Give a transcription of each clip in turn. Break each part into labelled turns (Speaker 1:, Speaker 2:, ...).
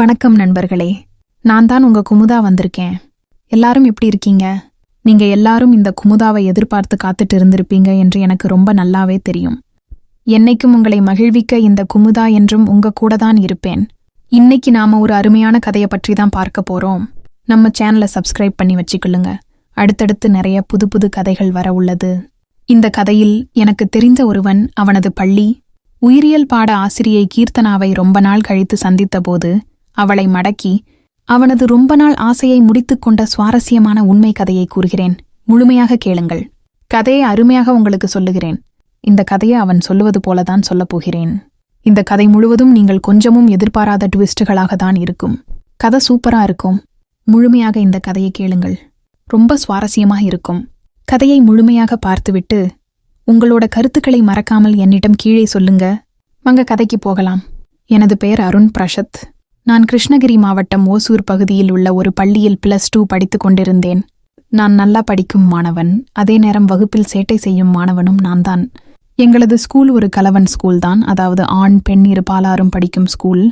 Speaker 1: வணக்கம் நண்பர்களே. நான் தான் உங்க குமுதா வந்திருக்கேன். எல்லாரும் எப்படி இருக்கீங்க? நீங்க எல்லாரும் இந்த குமுதாவை எதிர்பார்த்து காத்துட்டு இருந்திருப்பீங்க என்று எனக்கு ரொம்ப நல்லாவே தெரியும். என்னைக்கும் உங்களை மகிழ்விக்க இந்த குமுதா என்றும் உங்க கூட தான் இருப்பேன். இன்னைக்கு நாம ஒரு அருமையான கதையை பற்றி தான் பார்க்க போறோம். நம்ம சேனலை சப்ஸ்கிரைப் பண்ணி வச்சுக்கொள்ளுங்க. அடுத்தடுத்து நிறைய புது புது கதைகள் வர உள்ளது. இந்த கதையில் எனக்கு தெரிந்த ஒருவன் அவனது பள்ளி உயிரியல் பாட ஆசிரியை கீர்த்தனாவை ரொம்ப நாள் கழித்து சந்தித்தபோது அவளை மடக்கி அவனது ரொம்ப நாள் ஆசையை முடித்துக் கொண்ட சுவாரஸ்யமான உண்மை கதையை கூறுகிறேன். முழுமையாக கேளுங்கள். கதையை அருமையாக உங்களுக்கு சொல்லுகிறேன். இந்த கதையை அவன் சொல்லுவது போலதான் சொல்லப் போகிறேன். இந்த கதை முழுவதும் நீங்கள் கொஞ்சமும் எதிர்பாராத ட்விஸ்டுகளாக தான் இருக்கும். கதை சூப்பரா இருக்கும். முழுமையாக இந்த கதையை கேளுங்கள். ரொம்ப சுவாரஸ்யமாக இருக்கும். கதையை முழுமையாக பார்த்துவிட்டு உங்களோட கருத்துக்களை மறக்காமல் என்னிடம் கீழே சொல்லுங்க. வாங்க கதைக்கு போகலாம். எனது பெயர் அருண் பிரஷத் நான் கிருஷ்ணகிரி மாவட்டம் ஓசூர் பகுதியில் உள்ள ஒரு பள்ளியில் பிளஸ் டூ படித்துக் கொண்டிருந்தேன். நான் நல்லா படிக்கும் மாணவன் அதே நேரம் வகுப்பில் சேட்டை செய்யும் மாணவனும் நான் தான் எங்களது ஸ்கூல் ஒரு கலவன் ஸ்கூல் தான் அதாவது ஆண் பெண் இரு பாலாரும் படிக்கும் ஸ்கூல்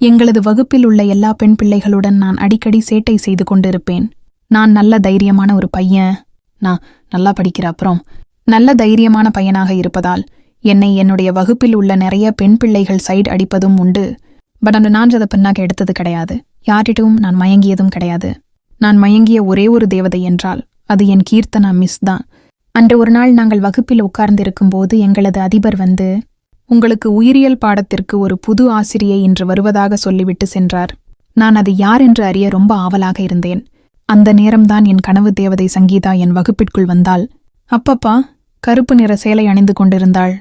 Speaker 1: எங்களது வகுப்பில் உள்ள எல்லா பெண் பிள்ளைகளுடன் நான் அடிக்கடி சேட்டை செய்து கொண்டிருப்பேன். நான் நல்ல தைரியமான ஒரு பையன். நான் நல்லா படிக்கிற அப்புறம். நல்ல தைரியமான பையனாக இருப்பதால் என்னை என்னுடைய வகுப்பில் உள்ள நிறைய பெண் பிள்ளைகள் சைடு அடிப்பதும் உண்டு. பட் அந்த நான் அதை பின்னாக எடுத்தது கிடையாது. யாரிடமும் நான் மயங்கியதும் கிடையாது. நான் மயங்கிய ஒரே ஒரு தேவதை என்றால் அது என் கீர்த்தனா மிஸ் தான். அன்று ஒரு நாள் நாங்கள் வகுப்பில் உட்கார்ந்திருக்கும் போது எங்களது அதிபர் வந்து உங்களுக்கு உயிரியல் பாடத்திற்கு ஒரு புது ஆசிரியை இன்று வருவதாக சொல்லிவிட்டு சென்றார். நான் அது யார் என்று அறிய ரொம்ப ஆவலாக இருந்தேன். அந்த நேரம்தான் என் கனவு தேவதை சங்கீதா என் வகுப்பிற்குள் வந்தாள். அப்பப்பா கருப்பு நிற சேலை அணிந்து கொண்டிருந்தாள்.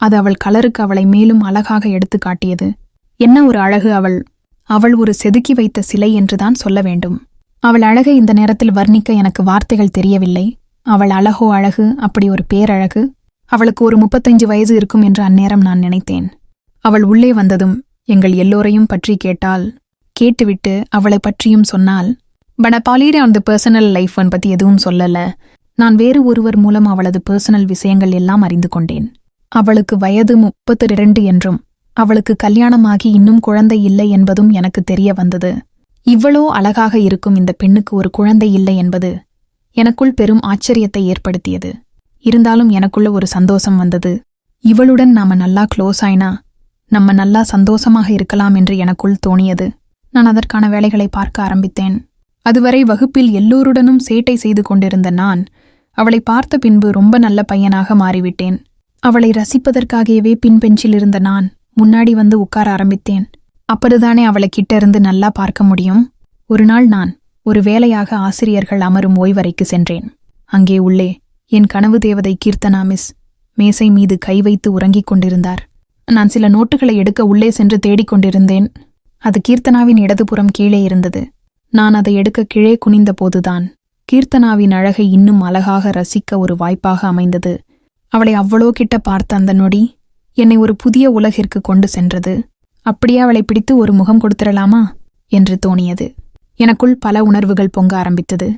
Speaker 1: அது அவள் கலருக்கு அவளை மேலும் அழகாக எடுத்து காட்டியது. என்ன ஒரு அழகு அவள்? அவள் ஒரு செதுக்கி வைத்த சிலை என்றுதான் சொல்ல வேண்டும். அவள் அழகை இந்த நேரத்தில் வர்ணிக்க எனக்கு வார்த்தைகள் தெரியவில்லை. அவள் அழகோ அழகு அப்படி ஒரு பேரழகு? அவளுக்கு ஒரு முப்பத்தஞ்சு வயசு இருக்கும் என்று அந்நேரம் நான் நினைத்தேன். அவள் உள்ளே வந்ததும் எங்கள் எல்லோரையும் பற்றி கேட்டால் கேட்டுவிட்டு அவளை பற்றியும் சொன்னால் பட் பாலியர் அந்த பர்சனல் லைஃப் பத்தி எதுவும் சொல்லல. நான் வேறு ஒருவர் மூலம் அவளது பர்சனல் விஷயங்கள் எல்லாம் அறிந்து கொண்டேன். அவளுக்கு வயது முப்பத்தி இரண்டு என்றும் அவளுக்கு கல்யாணமாகி இன்னும் குழந்தை இல்லை என்பதும் எனக்கு தெரிய வந்தது. இவ்வளோ அழகாக இருக்கும் இந்த பெண்ணுக்கு ஒரு குழந்தை இல்லை என்பது எனக்குள் பெரும் ஆச்சரியத்தை ஏற்படுத்தியது. இருந்தாலும் எனக்குள்ள ஒரு சந்தோஷம் வந்தது. இவளுடன் நாம நல்லா க்ளோஸ் ஆயினா நம்ம நல்லா சந்தோஷமாக இருக்கலாம் என்று எனக்குள் தோணியது. நான் அதற்கான வேலைகளை பார்க்க ஆரம்பித்தேன். அதுவரை வகுப்பில் எல்லோருடனும் சேட்டை செய்து கொண்டிருந்த நான் அவளை பார்த்த பின்பு ரொம்ப நல்ல பையனாக மாறிவிட்டேன். அவளை ரசிப்பதற்காகவே பின்பெஞ்சில் இருந்த நான் முன்னாடி வந்து உட்கார ஆரம்பித்தேன். அப்போதுதானே அவளை கிட்ட இருந்து நல்லா பார்க்க முடியும். ஒரு நாள் நான் ஒரு வேலையாக ஆசிரியர்கள் அமரும் ஓய்வறைக்கு சென்றேன். அங்கே உள்ளே என் கனவு தேவதை கீர்த்தனா மிஸ் மேசை மீது கை வைத்து உறங்கிக் கொண்டிருந்தார். நான் சில நோட்டுகளை எடுக்க உள்ளே சென்று தேடிக் கொண்டிருந்தேன். அது கீர்த்தனாவின் இடதுபுறம் கீழே இருந்தது. நான் அதை எடுக்க கீழே குனிந்த போதுதான் கீர்த்தனாவின் அழகை இன்னும் அழகாக ரசிக்க ஒரு வாய்ப்பாக அமைந்தது. அவளை அவ்வளோ கிட்ட பார்த்த அந்த நொடி என்னை ஒரு புதிய உலகிற்கு கொண்டு சென்றது. அப்படியே அவளை பிடித்து ஒரு முகம் கொடுத்துடலாமா? என்று தோணியது. எனக்குள் பல உணர்வுகள் பொங்க ஆரம்பித்தது.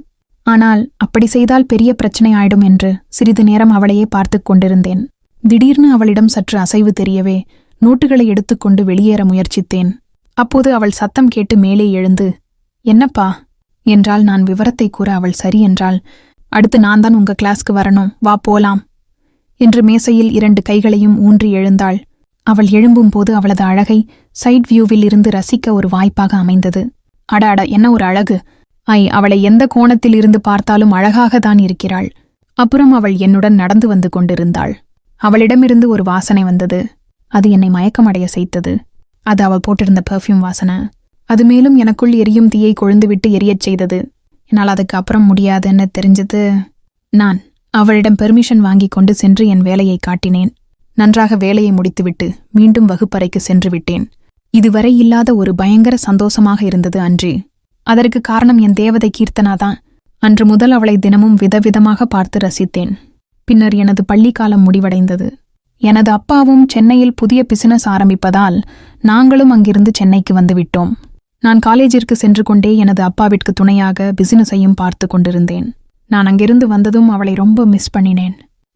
Speaker 1: ஆனால் அப்படி செய்தால் பெரிய பிரச்சனை ஆயிடும் என்று சிறிது நேரம் அவளையே பார்த்துக் கொண்டிருந்தேன். திடீர்னு அவளிடம் சற்று அசைவு தெரியவே நோட்டுகளை எடுத்துக்கொண்டு வெளியேற முயற்சித்தேன். அப்போது அவள் சத்தம் கேட்டு மேலே எழுந்து என்னப்பா? என்றால் நான் விவரத்தை கூற அவள் சரி என்றால் அடுத்து நான் தான் உங்க கிளாஸ்க்கு வரணும். வா போலாம். என்று மேசையில் இரண்டு கைகளையும் ஊன்றி எழுந்தாள். அவள் எழும்பும்போது அவளது அழகை சைட் வியூவில் இருந்து ரசிக்க ஒரு வாய்ப்பாக அமைந்தது. அட அட என்ன ஒரு அழகு? ஐ அவளை எந்த கோணத்தில் இருந்து பார்த்தாலும் அழகாகத்தான் இருக்கிறாள். அப்புறம் அவள் என்னுடன் நடந்து வந்து கொண்டிருந்தாள். அவளிடமிருந்து ஒரு வாசனை வந்தது. அது என்னை மயக்கமடைய செய்தது. அது அவள் போட்டிருந்த பெர்ஃப்யூம் வாசனை. அது மேலும் எனக்குள் எரியும் தீயை கொழுந்துவிட்டு எரியச் செய்தது. என்னால் அதுக்கு அப்புறம் முடியாதுன்னு தெரிஞ்சது. நான் அவளிடம் பெர்மிஷன் வாங்கிக் கொண்டு சென்று என் வேலையை காட்டினேன். நன்றாக வேலையை முடித்துவிட்டு மீண்டும் வகுப்பறைக்கு சென்று விட்டேன். இதுவரை இல்லாத ஒரு பயங்கர சந்தோஷமாக இருந்தது அன்று. அதற்கு காரணம் என் தேவதை கீர்த்தனாதான் அன்று முதல் அவளை தினமும் விதவிதமாக பார்த்து ரசித்தேன். பின்னர் எனது பள்ளிக்காலம் முடிவடைந்தது. எனது அப்பாவும் சென்னையில் புதிய பிசினஸ் ஆரம்பிப்பதால் நாங்களும் அங்கிருந்து சென்னைக்கு வந்துவிட்டோம். நான் காலேஜிற்கு சென்று கொண்டே எனது அப்பாவிற்கு துணையாக பிசினஸையும் பார்த்து கொண்டிருந்தேன். நான் அங்கிருந்து வந்ததும் அவளை ரொம்ப மிஸ் பண்ணினேன்.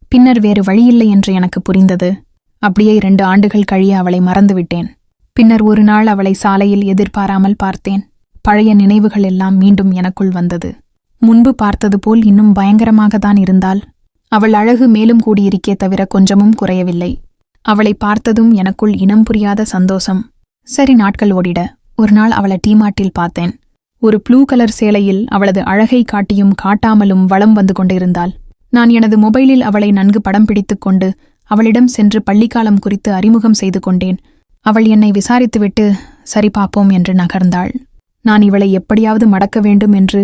Speaker 1: பின்னர் வேறு வழியில்லை என்று எனக்கு புரிந்தது. அப்படியே இரண்டு ஆண்டுகள் கழிய அவளை மறந்துவிட்டேன். பின்னர் ஒரு நாள் அவளை சாலையில் எதிர்பாராமல் பார்த்தேன். பழைய நினைவுகள் எல்லாம் மீண்டும் எனக்குள் வந்தது. முன்பு பார்த்தது போல் இன்னும் பயங்கரமாகத்தான் இருந்தால் அவள் அழகு மேலும் கூடியிருக்கே தவிர கொஞ்சமும் குறையவில்லை. அவளை பார்த்ததும் எனக்குள் இனம் புரியாத சந்தோஷம். சரி நாட்கள் ஓடிட. ஒரு நாள் அவளை டீமாட்டில் பார்த்தேன். ஒரு ப்ளூ கலர் சேலையில் அவளது அழகை காட்டியும் காட்டாமலும் வளம் வந்து கொண்டிருந்தாள். நான் எனது மொபைலில் அவளை நன்கு படம் பிடித்துக் கொண்டு அவளிடம் சென்று பள்ளிக்காலம் குறித்து அறிமுகம் செய்து கொண்டேன். அவள் என்னை விசாரித்துவிட்டு சரி பார்ப்போம் என்று நகர்ந்தாள். நான் இவளை எப்படியாவது மடக்க வேண்டும் என்று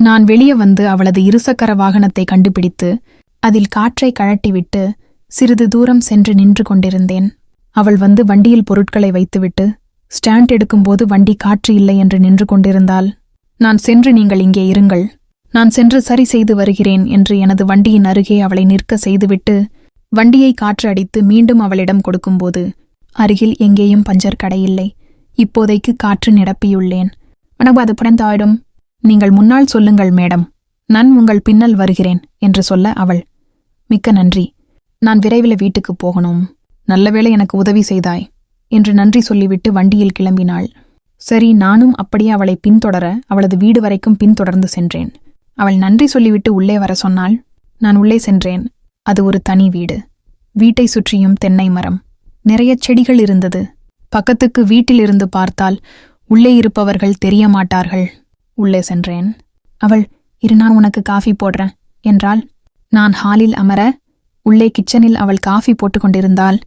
Speaker 1: நான் வெளியே வந்து அவளது இருசக்கர வாகனத்தை கண்டுபிடித்து அதில் காற்றை கழட்டிவிட்டு சிறிது தூரம் சென்று நின்று கொண்டிருந்தேன். அவள் வந்து வண்டியில் பொருட்களை வைத்துவிட்டு ஸ்டாண்ட் எடுக்கும்போது வண்டி காற்று இல்லை என்று நின்று கொண்டிருந்தால் நான் சென்று நீங்கள் இங்கே இருங்கள். நான் சென்று சரி செய்து வருகிறேன் என்று எனது வண்டியின் அருகே அவளை நிற்க செய்துவிட்டு வண்டியை காற்று அடித்து மீண்டும் அவளிடம் கொடுக்கும்போது அருகில் எங்கேயும் பஞ்சர் கடையில்லை இப்போதைக்கு காற்று நிரப்பியுள்ளேன். உனக்கு அது புடந்தாயிடும். நீங்கள் முன்னால் சொல்லுங்கள் மேடம். நான் உங்கள் பின்னல் வருகிறேன் என்று சொல்ல அவள். மிக்க நன்றி. நான் விரைவில் வீட்டுக்கு போகணும். நல்லவேளை எனக்கு உதவி செய்தாய். என்று நன்றி சொல்லிவிட்டு வண்டியில் கிளம்பினாள். சரி நானும் அப்படியே அவளை பின்தொடர அவளது வீடு வரைக்கும் பின்தொடர்ந்து சென்றேன். அவள் நன்றி சொல்லிவிட்டு உள்ளே வர சொன்னாள் நான் உள்ளே சென்றேன். அது ஒரு தனி வீடு. வீட்டை சுற்றியும் தென்னை மரம். நிறைய செடிகள் இருந்தது. பக்கத்துக்கு வீட்டிலிருந்து பார்த்தால் உள்ளே இருப்பவர்கள் தெரிய மாட்டார்கள். உள்ளே சென்றேன். அவள் இரு நான் உனக்கு காஃபி போடுறேன். என்றாள். நான் ஹாலில் அமர உள்ளே கிச்சனில் அவள் காஃபி போட்டுக் கொண்டிருந்தாள்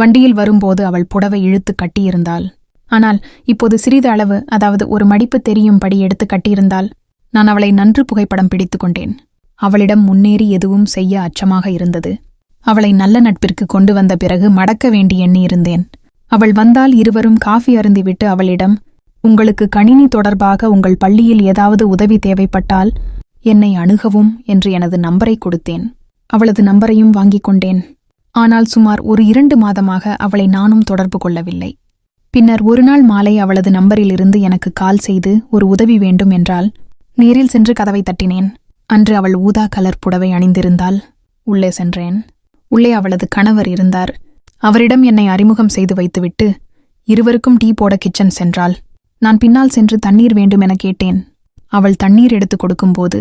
Speaker 1: வண்டியில் வரும்போது அவள் புடவை இழுத்து கட்டியிருந்தாள். ஆனால் இப்போது சிறிது அளவு அதாவது ஒரு மடிப்பு தெரியும்படி எடுத்து கட்டியிருந்தால் நான் அவளை நன்று புகைப்படம் பிடித்துக்கொண்டேன் அவளிடம் முன்னேறி எதுவும் செய்ய அச்சமாக இருந்தது. அவளை நல்ல நட்பிற்கு கொண்டு வந்த பிறகு மடக்க வேண்டி எண்ணியிருந்தேன். அவள் வந்தால் இருவரும் காஃபி அருந்திவிட்டு அவளிடம் உங்களுக்கு கணினி தொடர்பாக உங்கள் பள்ளியில் ஏதாவது உதவி தேவைப்பட்டால் என்னை அணுகவும் என்று எனது நம்பரை கொடுத்தேன். அவளது நம்பரையும் வாங்கிக் கொண்டேன். ஆனால் சுமார் ஒரு இரண்டு மாதமாக அவளை நானும் தொடர்பு கொள்ளவில்லை. பின்னர் ஒருநாள் மாலை அவளது நம்பரிலிருந்து எனக்கு கால் செய்து ஒரு உதவி வேண்டும் என்றால் நேரில் சென்று கதவை தட்டினேன். அன்று அவள் ஊதா கலர் புடவை அணிந்திருந்தாள் உள்ளே சென்றேன். உள்ளே அவளது கணவர் இருந்தார். அவரிடம் என்னை அறிமுகம் செய்து வைத்துவிட்டு இருவருக்கும் டீ போட கிச்சன் சென்றாள் நான் பின்னால் சென்று தண்ணீர் வேண்டும் என கேட்டேன். அவள் தண்ணீர் எடுத்துக் கொடுக்கும்போது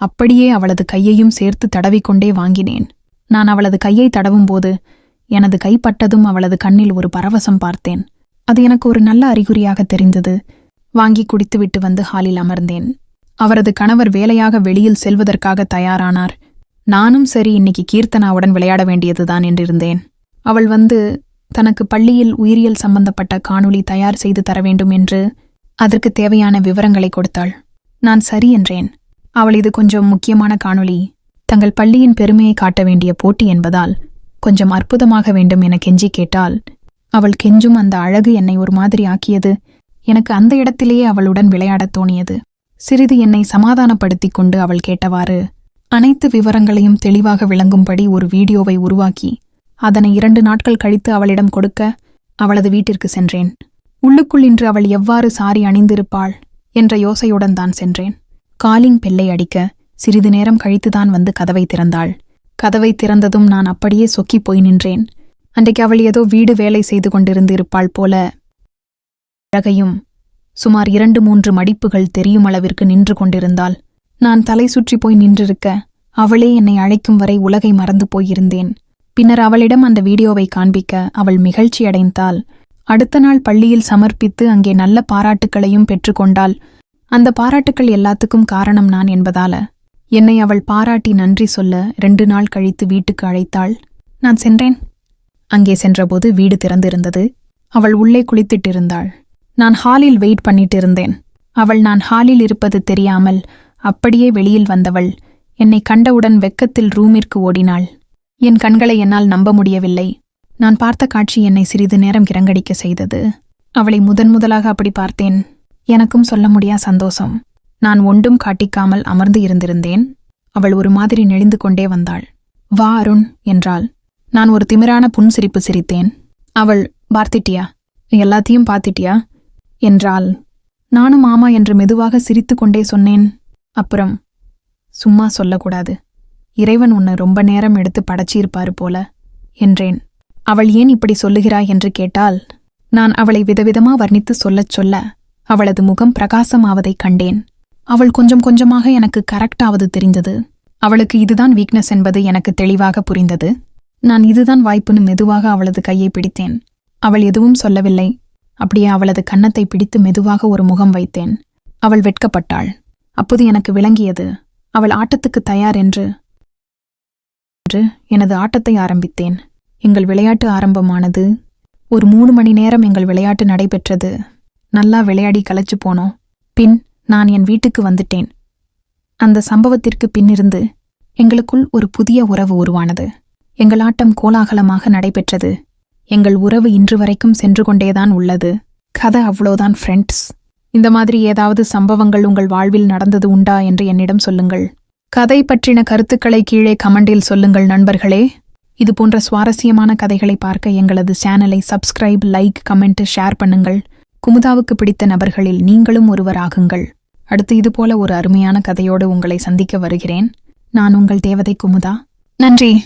Speaker 1: அப்படியே அவளது கையையும் சேர்த்து தடவிக்கொண்டே வாங்கினேன். நான் அவளது கையை தடவும்போது எனது கைப்பட்டதும் அவளது கண்ணில் ஒரு பரவசம் பார்த்தேன். அது எனக்கு ஒரு நல்ல அறிகுறியாக தெரிந்தது. வாங்கி குடித்துவிட்டு வந்து ஹாலில் அமர்ந்தேன். அவரது கணவர் வேலையாக வெளியில் செல்வதற்காக தயாரானார். நானும் சரி இன்னைக்கு கீர்த்தனாவுடன் விளையாட வேண்டியதுதான் என்றிருந்தேன். அவள் வந்து தனக்கு பள்ளியில் உயிரியல் சம்பந்தப்பட்ட காணொளி தயார் செய்து தர வேண்டும் என்று அதற்கு தேவையான விவரங்களை கொடுத்தாள். நான் சரி என்றேன். அவள் இது கொஞ்சம் முக்கியமான காணொளி. தங்கள் பள்ளியின் பெருமையை காட்ட வேண்டிய போட்டி என்பதால் கொஞ்சம் அற்புதமாக வேண்டும் என கெஞ்சி கேட்டால் அவள் கெஞ்சும் அந்த அழகு என்னை ஒரு மாதிரி ஆக்கியது. எனக்கு அந்த இடத்திலேயே அவளுடன் விளையாடத் தோணியது. சிறிது என்னை சமாதானப்படுத்திக் கொண்டு அவள் கேட்டவாறு அனைத்து விவரங்களையும் தெளிவாக விளங்கும்படி ஒரு வீடியோவை உருவாக்கி அதனை இரண்டு நாட்கள் கழித்து அவளிடம் கொடுக்க அவளது வீட்டிற்கு சென்றேன். உள்ளுக்குள் இன்று அவள் எவ்வாறு சாரி அணிந்திருப்பாள் என்ற யோசையுடன் தான் சென்றேன். காலிங் பெல்லை அடிக்க சிறிது நேரம் கழித்துதான் வந்து கதவை திறந்தாள். கதவை திறந்ததும் நான் அப்படியே சொக்கி போய் நின்றேன். அன்றைக்கு அவள் ஏதோ வீடு வேலை செய்து கொண்டிருந்து இருப்பாள் போல. அழகையும் சுமார் இரண்டு மூன்று மடிப்புகள் தெரியும் அளவிற்கு நின்று கொண்டிருந்தாள். நான் தலை சுற்றி போய் நின்றிருக்க அவளே என்னை அழைக்கும் வரை உலகை மறந்து போயிருந்தேன். பின்னர் அவளிடம் அந்த வீடியோவை காண்பிக்க அவள் மிகழ்ச்சியடைந்தாள் அடுத்த நாள் பள்ளியில் சமர்ப்பித்து அங்கே நல்ல பாராட்டுக்களையும் பெற்றுக்கொண்டாள் அந்த பாராட்டுக்கள் எல்லாத்துக்கும் காரணம் நான் என்பதால. என்னை அவள் பாராட்டி நன்றி சொல்ல ரெண்டு நாள் கழித்து வீட்டுக்கு அழைத்தாள். நான் சென்றேன். அங்கே சென்றபோது வீடு திறந்திருந்தது. அவள் உள்ளே குளித்திட்டிருந்தாள். நான் ஹாலில் வெயிட் பண்ணிட்டு இருந்தேன் அவள் நான் ஹாலில் இருப்பது தெரியாமல் அப்படியே வெளியில் வந்தவள். என்னை கண்டவுடன் வெக்கத்தில் ரூமிற்கு ஓடினாள். என் கண்களை என்னால் நம்ப முடியவில்லை. நான் பார்த்த காட்சி என்னை சிறிது நேரம் இறங்கடிக்க செய்தது. அவளை முதன் முதலாக அப்படி பார்த்தேன். எனக்கும் சொல்ல முடியா சந்தோஷம். நான் ஒன்றும் காட்டிக்காமல் அமர்ந்து இருந்திருந்தேன். அவள் ஒரு மாதிரி நெளிந்து கொண்டே வந்தாள். வா அருண் என்றாள். நான் ஒரு திமிரான புன்சிரிப்பு சிரித்தேன். அவள் பார்த்திட்டியா? எல்லாத்தையும் பார்த்திட்டியா? என்றாள். நானும் ஆமா என்று மெதுவாக சிரித்து கொண்டே சொன்னேன். அப்புறம் சும்மா சொல்லக்கூடாது. இறைவன் உன்னை ரொம்ப நேரம் எடுத்து படைச்சியிருப்பாரு போல என்றேன். அவள் ஏன் இப்படி சொல்லுகிறாய்? என்று கேட்டால் நான் அவளை விதவிதமா வர்ணித்து சொல்லச் சொல்ல அவளது முகம் பிரகாசமாவதைக் கண்டேன். அவள் கொஞ்சம் கொஞ்சமாக எனக்கு கரெக்டாவது தெரிந்தது. அவளுக்கு இதுதான் வீக்னஸ் என்பது எனக்கு தெளிவாக புரிந்தது. நான் இதுதான் வாய்ப்புன்னு மெதுவாக அவளது கையை பிடித்தேன். அவள் எதுவும் சொல்லவில்லை. அப்படியே அவளது கன்னத்தை பிடித்து மெதுவாக ஒரு முகம் வைத்தேன். அவள் வெட்கப்பட்டாள். அப்போது எனக்கு விளங்கியது. அவள் ஆட்டத்துக்கு தயார் என்று என்று எனது ஆட்டத்தை ஆரம்பித்தேன். எங்கள் விளையாட்டு ஆரம்பமானது. ஒரு மூணு மணி நேரம் எங்கள் விளையாட்டு நடைபெற்றது. நல்லா விளையாடி களைச்சு போனோம். பின் நான் என் வீட்டுக்கு வந்துட்டேன். அந்த சம்பவத்திற்கு பின்னிருந்து எங்களுக்குள் ஒரு புதிய உறவு உருவானது. எங்கள் ஆட்டம் கோலாகலமாக நடைபெற்றது. எங்கள் உறவு இன்று வரைக்கும் சென்று கொண்டேதான் உள்ளது. கதை அவ்வளோதான் ஃப்ரெண்ட்ஸ் இந்த மாதிரி ஏதாவது சம்பவங்கள் உங்கள் வாழ்வில் நடந்தது உண்டா என்று என்னிடம் சொல்லுங்கள். கதை பற்றின கருத்துக்களை கீழே கமெண்டில் சொல்லுங்கள் நண்பர்களே. இது போன்ற சுவாரஸ்யமான கதைகளை பார்க்க எங்களது சேனலை சப்ஸ்கிரைப் லைக் கமெண்ட் ஷேர் பண்ணுங்கள். குமுதாவுக்கு பிடித்த நபர்களில் நீங்களும் ஒருவராகுங்கள். அடுத்து இதுபோல ஒரு அருமையான கதையோடு உங்களை சந்திக்க வருகிறேன். நான் உங்கள் தேவதை குமுதா. நன்றி.